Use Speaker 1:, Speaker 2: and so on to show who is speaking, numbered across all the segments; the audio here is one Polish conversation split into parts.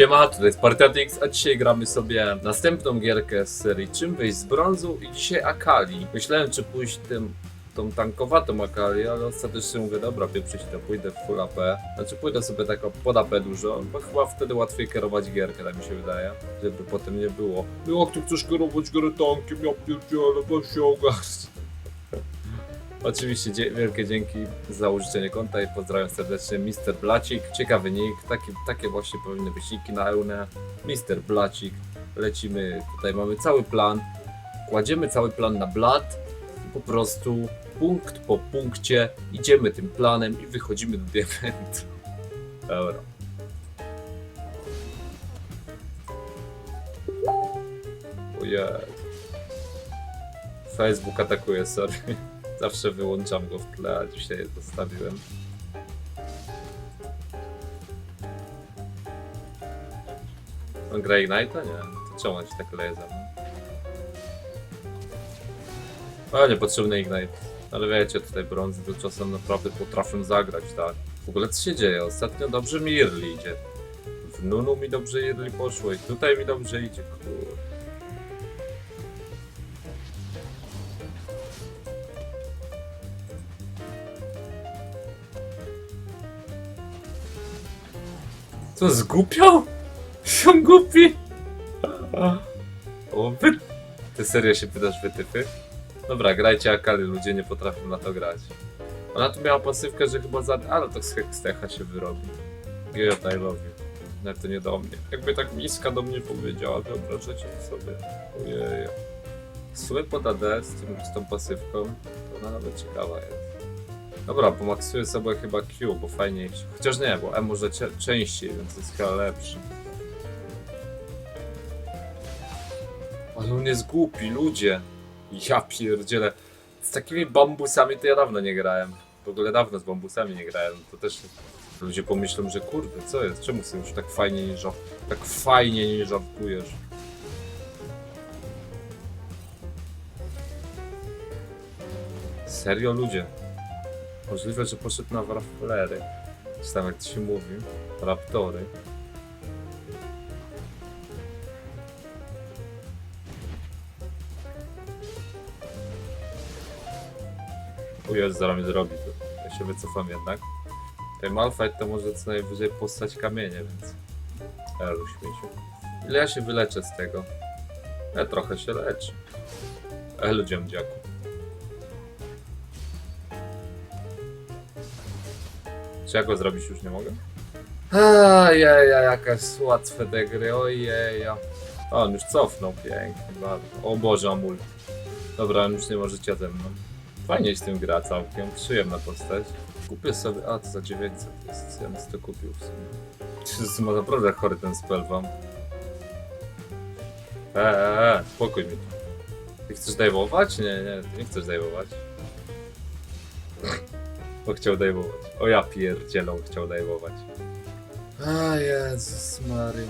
Speaker 1: Siema, tutaj Spartatix, a dzisiaj gramy sobie następną gierkę z serii Czym wyjść z brązu i dzisiaj Akali. Myślałem, czy pójść tym, tą tankowatą Akali, ale ostatecznie mówię, dobra, pieprzyć to, pójdę w full AP. Znaczy pójdę sobie tak o- pod AP dużo, bo chyba wtedy łatwiej kierować gierkę, tak mi się wydaje. Żeby potem nie było. No jak ty chcesz kierować grę tankiem, ja pierdzielę, weź się ogarnij. Oczywiście dzie- wielkie dzięki za użyczenie konta i pozdrawiam serdecznie Mr. Blacik. Ciekawy nick, takie, takie właśnie powinny być niki na Eunę. Mr. Blacik. Lecimy, tutaj mamy cały plan. Kładziemy cały plan na blat i po prostu punkt po punkcie idziemy tym planem i wychodzimy do diamentu. Dobra. Ojej. Facebook atakuje, sorry. Zawsze wyłączam go w tle, a dzisiaj zostawiłem. On gra Ignite'a? Nie. To czemu on się tak leje za mną? O, niepotrzebny Ignite. Ale wiecie, tutaj brązy to czasem naprawdę potrafią zagrać, tak? W ogóle co się dzieje? Ostatnio dobrze mi Irli idzie. W Nunu mi dobrze Irli poszło i tutaj mi dobrze idzie, kurde. Co, zgłupiał? Są głupi? O, wy... Ty serio się pytasz wytypy? Dobra, grajcie Akali, ludzie nie potrafią na to grać. Ona tu miała pasywkę, że chyba za... Ale to z Hextecha się wyrobi. Giot, I love. No to nie do mnie. Jakby tak miska do mnie powiedziała, wyobrażacie sobie. Ojej. Sumie pod AD z, tym, z tą pasywką, to ona nawet ciekawa jest. Dobra, pomaksuję sobie chyba Q, bo fajniejsze. Chociaż nie, bo E może cie- częściej, więc jest chyba lepszy. Ale on jest głupi, ludzie. Ja pierdzielę. Z takimi bambusami to ja dawno nie grałem. W ogóle dawno z bambusami nie grałem. To też ludzie pomyślą, że kurde, co jest? Czemu sobie już tak fajnie nie tak fajnie nie żartujesz? Serio ludzie? Możliwe, że poszedł na wraflery. Czy tam jak to się mówi? Raptory. Jezu, zaraz mnie zrobi to. Ja się wycofam jednak. Ten Malfight to może co najwyżej postać kamienie, więc... Elu śmieciu. Ile ja się wyleczę z tego? Ja trochę się leczę. Elu dziaku. Czy ja go zrobić już nie mogę? Ajaj, jakaś łatwe te gry, ojej. O, on już cofnął, pięknie, bardzo. O Boże, Amul. Dobra, on już nie możecie ze mną. Fajnie się z tym gra całkiem, przyjemna postać. Kupię sobie, a to za 900 jest, ja bym to kupił w sumie. To jest naprawdę chory ten spell wam. Eee, eee, spokój mi. Ty chcesz dajwować? Nie, nie, ty nie chcesz dajwować. Bo chciał dajwować. O ja pierdzielą chciał dajwować. A Jezus Mary.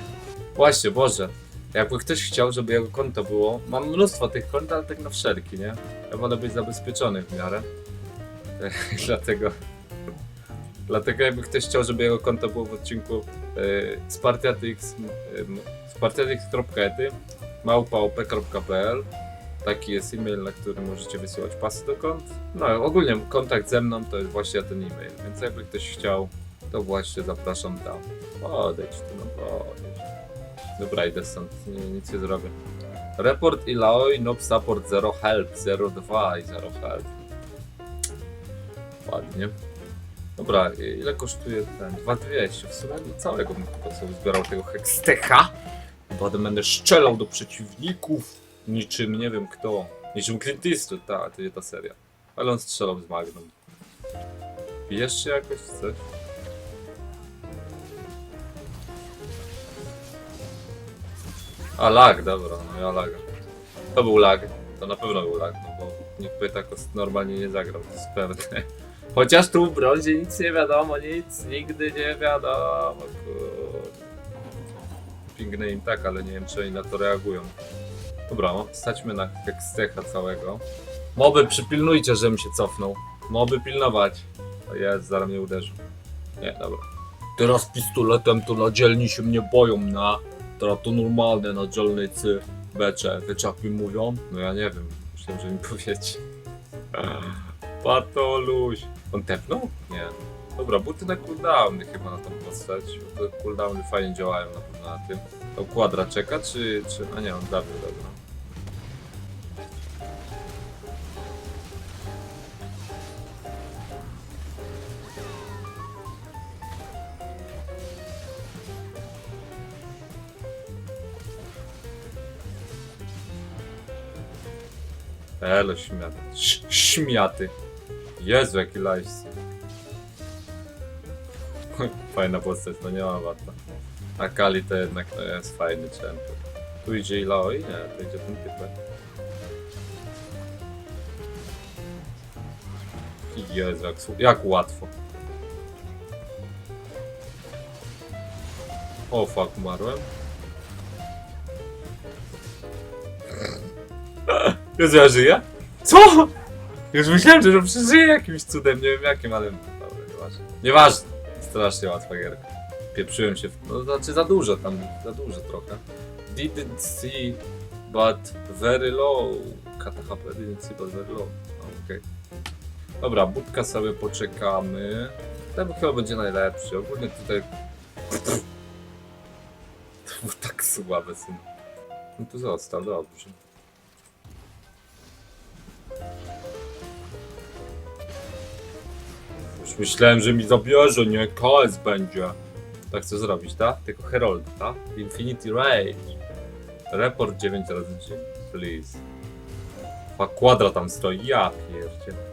Speaker 1: Właśnie, Boże. Jakby ktoś chciał, żeby jego konto było. Mam mnóstwo tych kont, ale tak na wszelki, nie? Ja wolę być zabezpieczony w miarę. dlatego. Dlatego jakby ktoś chciał, żeby jego konto było w odcinku yy, yy, spartiatix.ety małpaop.pl Taki jest e-mail, na który możecie wysyłać pasy do kont. No ogólnie kontakt ze mną to jest właśnie ten e-mail, więc jakby ktoś chciał, to właśnie zapraszam tam. Odejdź tu, no podejdź. Dobra, idę stąd, nie, nic nie zrobię. Report Illinois, Nob Support 0 Help, 02 i 0 Help. Ładnie. Dobra, ile kosztuje ten? 2200. W sumie całego bym prostu zbierał tego Hextecha. Będę strzelał do przeciwników. Niczym nie wiem kto. Niczym Eastwood, ta, to nie ta seria. Ale on strzelał z Magnum. Się jakoś, coś? A lag, dobra, no ja laga. To był lag, to na pewno był lag, no bo nikt by tak normalnie nie zagrał, to jest pewne. Chociaż tu w brązie nic nie wiadomo, nic, nigdy nie wiadomo, kurde. Pingnę im tak, ale nie wiem czy oni na to reagują. Dobra, no, staćmy na Hextecha całego. Moby, przypilnujcie, żebym się cofnął. Moby pilnować. O jest, zaraz mnie uderzył. Nie, dobra. Teraz pistoletem to na dzielni się mnie boją, na. Teraz to normalne na dzielnicy becze. Wiecie jak mi mówią? No ja nie wiem, myślałem, że mi powiecie. Patoluś. On tepnął? Nie. Dobra, buty na cooldowny chyba na tą postać. Cooldowny fajnie działają na pewno na tym. To kwadra czeka, czy, czy... A nie, on zabił, dobra. Elo, śmiaty. Śmiaty. Jezu, jaki lajs. Fajna postać, no nie ma wata. A Kali to jednak to jest fajny champion. Tu idzie Iloi? Nie, to idzie ten typek. Jezu, jak, jak łatwo. O fuck, umarłem. Jezu, ja żyję? Co? Już myślałem, że przeżyję jakimś cudem, nie wiem jakim, ale... Nieważne. Nieważne. Strasznie łatwa gierka. Pieprzyłem się w... No znaczy za dużo tam, za dużo trochę. Didn't see, but very low. Kata didn't see, but very low. A, Okej. Dobra, budka sobie poczekamy. Ten chyba będzie najlepszy. Ogólnie tutaj... To było tak słabe, syn. No to został, dobrze. Już myślałem, że mi zabierze, nie KS będzie. Tak chcę zrobić, tak? Tylko Herald, tak? Infinity Rage. Report 9 razy 3. Please. A kwadra tam stoi, ja pierdzie.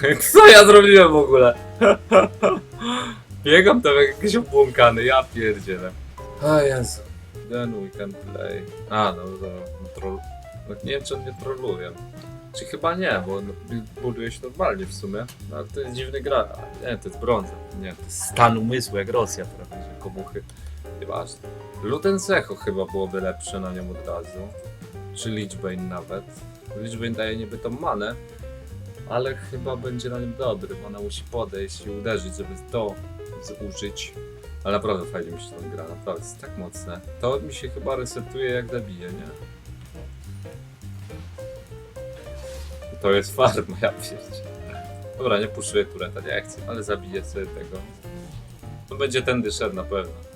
Speaker 1: Co ja zrobiłem w ogóle? Biegam tam jak jakiś obłąkany, ja pierdzielę. A Jezu. Then we can play. A, no to no, troll... No, nie wiem, czy on mnie troluje. Czy chyba nie, bo buduje się normalnie w sumie. No, ale to jest dziwny gra. Nie, to jest brąza. Nie, to jest stan umysłu, jak Rosja teraz będzie komuchy. Nieważne. Luten Secho chyba byłoby lepsze na nią od razu. Czy Lichbane nawet. Lichbane daje niby tą manę, ale chyba będzie na nim dobry, bo ona musi podejść i uderzyć, żeby to zużyć. Ale naprawdę fajnie mi się to gra, naprawdę jest tak mocne. To mi się chyba resetuje jak zabije, nie? To jest farma, ja pierdzie. Dobra, nie puszuję tureta, nie chcę, ale zabiję sobie tego. To będzie tędy szedł na pewno.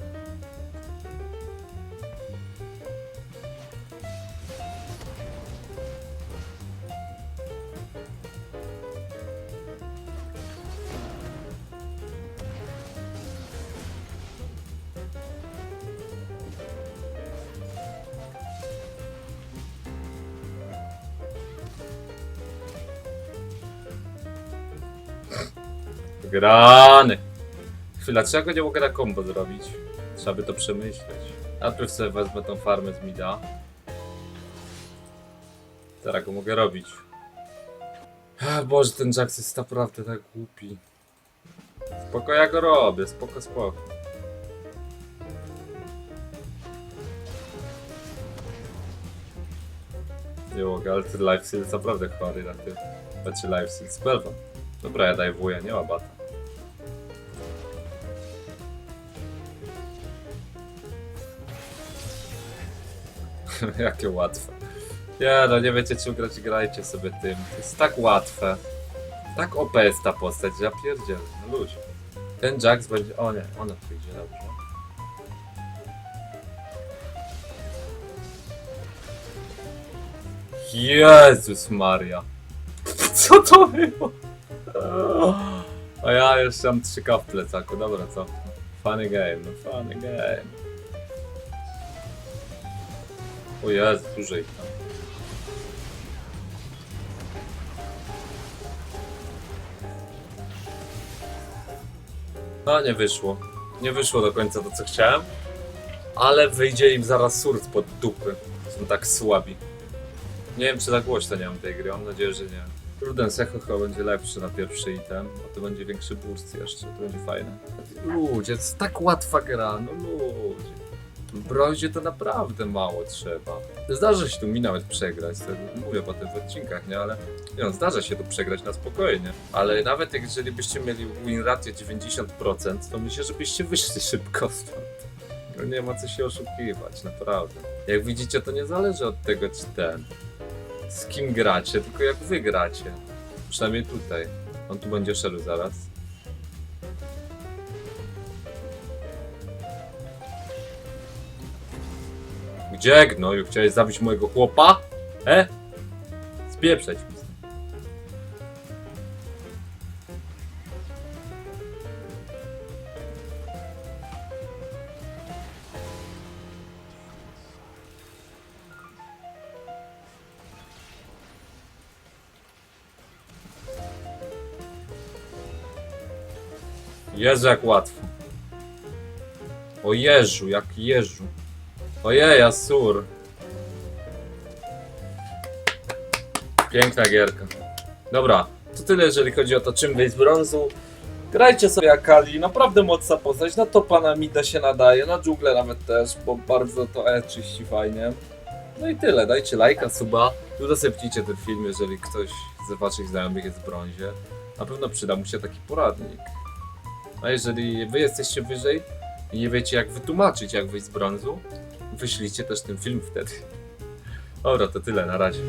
Speaker 1: Grany! Chwila, czego nie mogę na combo zrobić? Trzeba by to przemyśleć. Najpierw sobie wezmę tą farmę z mida. Teraz go mogę robić. A Boże, ten Jax jest naprawdę tak głupi. Spoko, ja go robię, spoko, spoko. Nie mogę, ale ten life steal jest naprawdę chory na tym. Znaczy life steal spelwa. Dobra, ja daję wuja, nie ma bata. Jakie łatwe. Nie no, nie wiecie czy grać, grajcie sobie tym. To jest tak łatwe. Tak OP jest ta postać, ja pierdzielę, no ludzie. Ten Jax będzie... O nie, ona przyjdzie, dobrze. Jezus Maria. Co to było? A ja jeszcze mam 3K w plecaku, dobra co? Funny game, no funny game. O Jezu, dużo ich tam. No nie wyszło. Nie wyszło do końca to co chciałem. Ale wyjdzie im zaraz surc pod dupy. Są tak słabi. Nie wiem, czy za głośno nie mam tej gry, mam nadzieję, że nie. Prudence Echo będzie lepszy na pierwszy item, bo to będzie większy boost jeszcze, to będzie fajne. Ludzie, to jest tak łatwa gra, no ludzie. W brązie to naprawdę mało trzeba. Zdarza się tu mi nawet przegrać, to mówię potem w odcinkach, nie? Ale nie, no, zdarza się tu przegrać na spokojnie. Ale nawet jeżeli byście mieli win ratio 90%, to myślę, że byście wyszli szybko stąd. No nie ma co się oszukiwać, naprawdę. Jak widzicie, to nie zależy od tego, czy ten, z kim gracie, tylko jak wy gracie. Przynajmniej tutaj. On tu będzie szedł zaraz. Gdzie, gnoju? Chciałeś zabić mojego chłopa? E? Spieprzeć mi. Jezu, jak łatwo. O Jeżu, jak Jeżu. Ojej, Asur. Piękna gierka. Dobra, to tyle jeżeli chodzi o to, czym wyjść z brązu. Grajcie sobie Akali, naprawdę mocna postać, na topa na mida się nadaje, na dżunglę nawet też, bo bardzo to E czyści fajnie. No i tyle, dajcie lajka, suba, udostępnijcie ten film, jeżeli ktoś z waszych znajomych jest w brązie. Na pewno przyda mu się taki poradnik. A jeżeli wy jesteście wyżej i nie wiecie jak wytłumaczyć jak wyjść z brązu, wyślijcie też ten film wtedy. Dobra, to tyle, na razie.